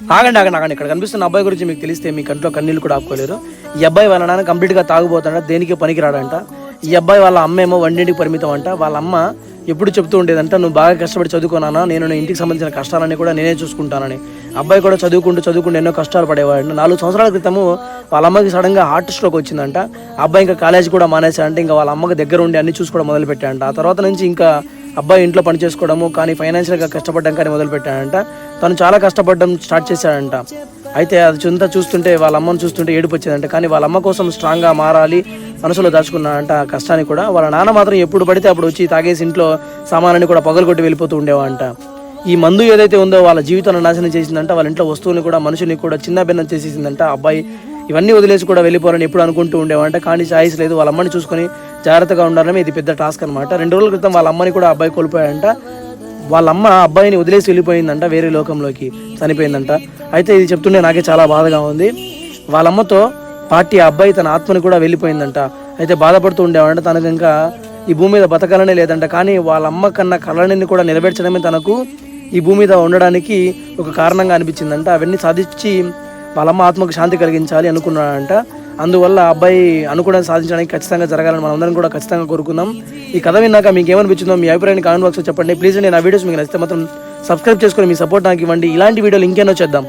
ఆగండి ఆగండి ఆగండి. ఇక్కడ కనిపిస్తున్న అబ్బాయి గురించి మీకు తెలిస్తే మీ కంట్లో కన్నీళ్ళు కూడా ఆపుకోలేరు. ఈ అబ్బాయి వాళ్ళ నాన్న కంప్లీట్గా తాగుపోతాడంట దేనికి పనికిరాడంట. ఈ అబ్బాయి వాళ్ళ అమ్మ ఏమో వండింటికి పరిమితం అంట. వాళ్ళ అమ్మ ఎప్పుడు చెప్తూ ఉండేదంట నువ్వు బాగా కష్టపడి చదువుకున్నానా నేను నీ ఇంటికి సంబంధించిన కష్టాలన్నీ కూడా నేనే చూసుకుంటానని. అబ్బాయి కూడా చదువుకుంటూ చదువుకుంటూ ఎన్నో కష్టాలు పడేవాడు. నాలుగు సంవత్సరాల క్రితము వాళ్ళ అమ్మకి సడన్గా హార్ట్ స్ట్రోక్ వచ్చిందంట. అబ్బాయి ఇంకా కాలేజ్ కూడా మానేశాడంటే ఇంకా వాళ్ళ అమ్మకి దగ్గర ఉండి అన్ని చూసుకోవడం మొదలు పెట్టాడంట ఆ తర్వాత నుంచి ఇంకా అబ్బాయి ఇంట్లో పని చేసుకోవడము కానీ ఫైనాన్షియల్గా కష్టపడడం కానీ మొదలుపెట్టాడంట. తను చాలా కష్టపడడం స్టార్ట్ చేశాడంట. అయితే అది చింత చూస్తుంటే వాళ్ళ అమ్మను చూస్తుంటే ఏడుపు వచ్చేదంట. కానీ వాళ్ళ అమ్మ కోసం స్ట్రాంగ్గా మారాలి మనసులో దాచుకున్నాడంట ఆ కష్టాన్ని కూడా. వాళ్ళ నాన్న మాత్రం ఎప్పుడు పడితే అప్పుడు వచ్చి తాగేసి ఇంట్లో సామానాన్ని కూడా పగలగొట్టి వెళ్ళిపోతూ ఉండేవాడంట. ఈ మందు ఏదైతే ఉందో వాళ్ళ జీవితాన్ని నాశనం చేసిందంట వాళ్ళ ఇంట్లో వస్తువుని కూడా మనుషుని కూడా చిన్న భిన్నం చేసేసిందంట. అబ్బాయి ఇవన్నీ వదిలేసి కూడా వెళ్ళిపోవాలని ఎప్పుడు అనుకుంటూ ఉండేవంట కానీ ఛాయిస్ లేదు. వాళ్ళ అమ్మని చూసుకొని జాగ్రత్తగా ఉండాలని ఇది పెద్ద టాస్క్ అనమాట రెండు రోజుల క్రితం వాళ్ళ అమ్మని కూడా అబ్బాయి కోల్పోయాడంట. వాళ్ళ అమ్మ ఆ అబ్బాయిని వదిలేసి వెళ్ళిపోయిందంట వేరే లోకంలోకి చనిపోయిందంట. అయితే ఇది చెప్తుంటే నాకే చాలా బాధగా ఉంది. వాళ్ళ అమ్మతో పార్టీ ఆ అబ్బాయి తన ఆత్మని కూడా వెళ్ళిపోయిందంట. అయితే బాధపడుతూ ఉండేవాడంట. తనకు ఇంకా ఈ భూమి మీద బతకాలనే లేదంట. కానీ వాళ్ళ అమ్మ కన్నా కళని కూడా నెరవేర్చడమే తనకు ఈ భూమి మీద ఉండడానికి ఒక కారణంగా అనిపించిందంట. అవన్నీ సాధించి వాళ్ళమ్మ ఆత్మకు శాంతి కలిగించాలి అనుకున్నాడంట. అందువల్ల ఆ అబ్బాయి అనుకోవడానికి సాధించడానికి ఖచ్చితంగా జరగాలని మనందరం కూడా ఖచ్చితంగా కోరుకుందాం. ఈ కథ విన్నాక మీకు ఏమనిపించిందో మీ అభిప్రాయాన్ని కామెంట్ బాక్స్లో చెప్పండి. ప్లీజ్ నేను ఆ వీడియోస్ మీకు నచ్చితే మాత్రం సబ్స్క్రైబ్ చేసుకొని మీ సపోర్ట్ నాకు ఇవ్వండి. ఇలాంటి వీడియోలు ఇంకేనో చేద్దాం.